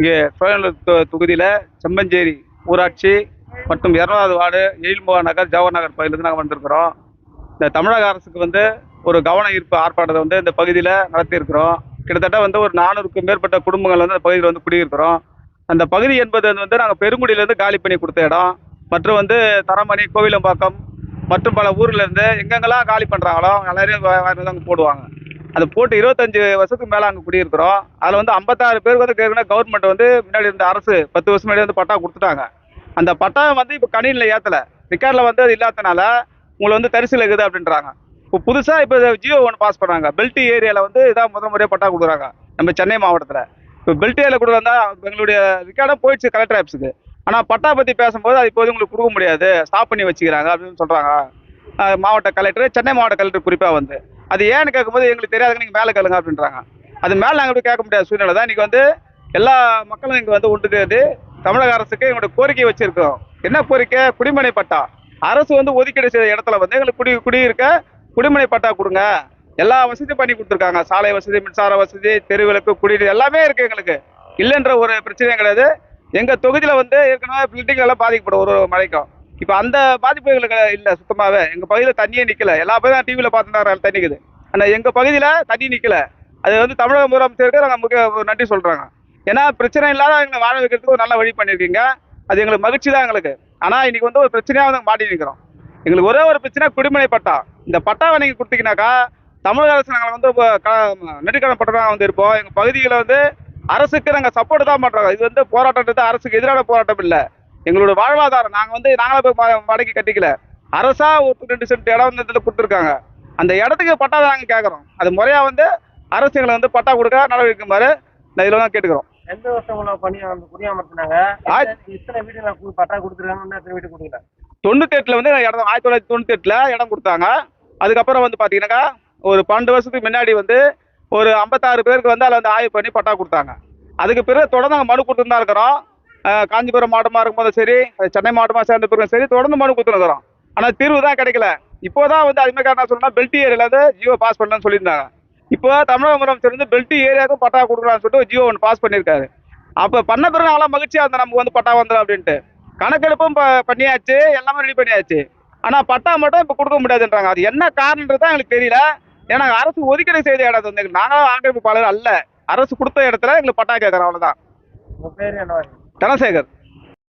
இங்கே சோழநல்லூர் தொகுதியில் செம்மஞ்சேரி ஊராட்சி மற்றும் இரநூறாவது வார்டு எழில்முகா நகர் ஜவஹர் நகர் பகுதியிலிருந்து நாங்கள் வந்திருக்கிறோம். இந்த தமிழக அரசுக்கு வந்து ஒரு கவன ஈர்ப்பு ஆர்ப்பாட்டத்தை வந்து இந்த பகுதியில் நடத்தியிருக்கிறோம். கிட்டத்தட்ட வந்து ஒரு நானூறுக்கும் மேற்பட்ட குடும்பங்கள் வந்து அந்த பகுதியில் வந்து குடியிருக்கிறோம். அந்த பகுதி என்பது வந்து நாங்கள் பெருங்குடியிலேருந்து காலி பண்ணி கொடுத்த இடம். மற்றும் வந்து தரமணி கோவிலம்பாக்கம் மற்றும் பல ஊர்லேருந்து எங்கெங்கெல்லாம் காலி பண்ணுறாங்களோ எல்லாரையும் அங்கே போடுவாங்க. அது போட்டு இருபத்தஞ்சு வருஷத்துக்கு மேலே அங்கே குடியிருக்கிறோம். அதில் வந்து ஐம்பத்தாறு பேருக்கு வந்து கேட்கணும் கவர்மெண்ட் வந்து முன்னாடி இருந்த அரசு பத்து வருஷம் முன்னாடி வந்து பட்டா கொடுத்துட்டாங்க. அந்த பட்டா வந்து இப்போ கணினியில் ஏற்றலை ரிக்கார்டில் வந்து அது இல்லாதனால உங்களை வந்து தரிசில் இருக்குது அப்படின்றாங்க. இப்போ புதுசாக இப்போ ஜியோ ஒன்று பாஸ் பண்ணுறாங்க பெல்ட் ஏரியாவில் வந்து இதான் முதல் முறையாக பட்டா கொடுக்குறாங்க. நம்ம சென்னை மாவட்டத்தில். இப்போ பெல்ட் ஏரியாவில் கொடுக்குறாங்க எங்களுடைய ரிக்கார்டாக போயிடுச்சு கலெக்டர் ஆஃபீஸுக்கு ஆனால் பட்டா பற்றி பேசும்போது அது இப்போது உங்களுக்கு கொடுக்க முடியாது. ஸ்டாப் பண்ணி வச்சுக்கிறாங்க அப்படின்னு சொல்கிறாங்க மாவட்ட கலெக்டர் சென்னை மாவட்ட கலெக்டர் குறிப்பாக வந்து. அது ஏன்னு கேட்கும்போது எங்களுக்கு தெரியாதுங்க நீங்கள் மேலே கேளுங்க அப்படின்றாங்க. அது மேலே நாங்கள் எப்படி கேட்க முடியாத சூழ்நிலை தான். இன்றைக்கி வந்து எல்லா மக்களும் இங்கே வந்து ஒன்று சேர்ந்து தமிழக அரசுக்கு எங்களுடைய கோரிக்கை வச்சுருக்கோம் என்ன கோரிக்கை? குடிமனை பட்டா. அரசு வந்து ஒதுக்கீடு செய்த இடத்துல வந்து எங்களுக்கு குடி குடியிருக்க குடிமனை பட்டா கொடுங்க. எல்லா வசதியும் பண்ணி கொடுத்துருக்காங்க. சாலை வசதி மின்சார வசதி தெருவிளக்கு குடிநீர் எல்லாமே இருக்குது எங்களுக்கு. இல்லைன்ற ஒரு பிரச்சனையும் கிடையாது. எங்கள் தொகுதியில் வந்து ஏற்கனவே பில்டிங் எல்லாம் பாதிக்கப்படும் ஒரு ஒரு மழைக்கும் இப்போ அந்த பாதிப்பு எங்களுக்கு இல்லை சுத்தமாகவே எங்கள் பகுதியில் தண்ணியே நிற்கல எல்லா பகுதியும் டிவியில் பார்த்துட்டு தண்ணி ஆனால் எங்கள் பகுதியில் தண்ணி நிற்கல அது வந்து தமிழக முதலமைச்சருக்கு நாங்கள் முக்கிய நன்றி சொல்கிறாங்க ஏன்னா பிரச்சனை இல்லாத எங்களை வாழ வைக்கிறதுக்கு ஒரு நல்ல வழி பண்ணியிருக்கீங்க. அது எங்களுக்கு மகிழ்ச்சி தான் எங்களுக்கு. ஆனால் இன்றைக்கி வந்து ஒரு பிரச்சனையாக வந்து மாட்டி நிற்கிறோம் எங்களுக்கு ஒரே ஒரு பிரச்சனை குடிமனை பட்டா. இந்த பட்டாவை நீங்கள் கொடுத்தீங்கன்னாக்கா தமிழக அரசு நாங்கள் வந்து க- நெடுக்கடன் பட்டதாக வந்து இருப்போம். எங்கள் பகுதியில் வந்து அரசுக்கு நாங்கள் சப்போர்ட் தான் பண்ணுறோம் இது வந்து போராட்டன்றது அரசுக்கு எதிரான போராட்டம் இல்லை. எங்களோட வாழ்வாதாரம் நாங்கள் வந்து நாங்களே போய் ம- வாடகை கட்டிக்கல. அரசா ஒரு ரெண்டு சென்ட் இடம் வந்து இதில் கொடுத்துருக்காங்க. அந்த இடத்துக்கு பட்டா தான் நாங்கள் கேட்குறோம் அது முறையாக வந்து அரசு எங்களை வந்து பட்டா கொடுக்க நடவடிக்கைமாறு நான் இதில் தான் கேட்டுக்கிறோம். எந்த வருஷம் உங்களை பண்ணி அந்த குடியாமர்த்தினாங்க ஆயிரத்தி- இத்தனை வீடுகளை கு- பட்டா கொடுத்துருக்காங்க எத்தனை வீடு கொடுக்கல? தொண்ணூத்தெட்டில் வந்து இடம் ஆயிரத்தி தொள்ளாயிரத்தி தொண்ணூத்தெட்டில் இடம் கொடுத்தாங்க. அதுக்கப்புறம் வந்து பார்த்தீங்கன்னாக்கா ஒரு பன்னெண்டு வருஷத்துக்கு முன்னாடி வந்து ஒரு ஐம்பத்தாறு பேருக்கு வந்து அதில் வந்து ஆய்வு பண்ணி பட்டா கொடுத்தாங்க. அதுக்கு பிறகு தொடர்ந்து நாங்கள் மனு கொடுத்துட்டு தான் இருக்கிறோம். காஞ்சிபுரம் மாவட்டமாக இருக்கும்போதும் சரி அது சென்னை மாவட்டமாக சேர்ந்த பிறகு சரி தொடர்ந்து மனு கொடுத்துருக்குறோம் ஆனால் தீர்வு தான் கிடைக்கல. இப்போ தான் வந்து அதுமாதிரி என்ன சொல்லணும்னா பெல்ட் ஏரியாவில் வந்து ஜியோ பாஸ் பண்ணலன்னு சொல்லியிருந்தாங்க. இப்போ தமிழக முதலமைச்சர் வந்து பெல்ட் ஏரியாவுக்கும் பட்டா கொடுக்குறான்னு சொல்லிட்டு ஜியோ ஒன்று பாஸ் பண்ணியிருக்காரு. அப்போ பண்ண பிறகு நல்லா மகிழ்ச்சியாக இருந்தா நமக்கு வந்து பட்டா வந்துடும் அப்படின்ட்டு. கணக்கெடுப்பும் ப- பண்ணியாச்சு எல்லாமே ரெடி பண்ணியாச்சு. ஆனால் பட்டா மட்டும் இப்போ கொடுக்க முடியாதுன்றாங்க. அது என்ன காரணன்றது தான் எங்களுக்கு தெரியல. ஏன்னா அரசு ஒதுக்கீடு செய்த இடம் அது வந்து நாங்கள் ஆக்கிரமிப்பாளர் அல்ல. அரசு கொடுத்த இடத்துல எங்களுக்கு பட்டா கேட்குறோம் அவ்வளோதான் ٹنا سیگر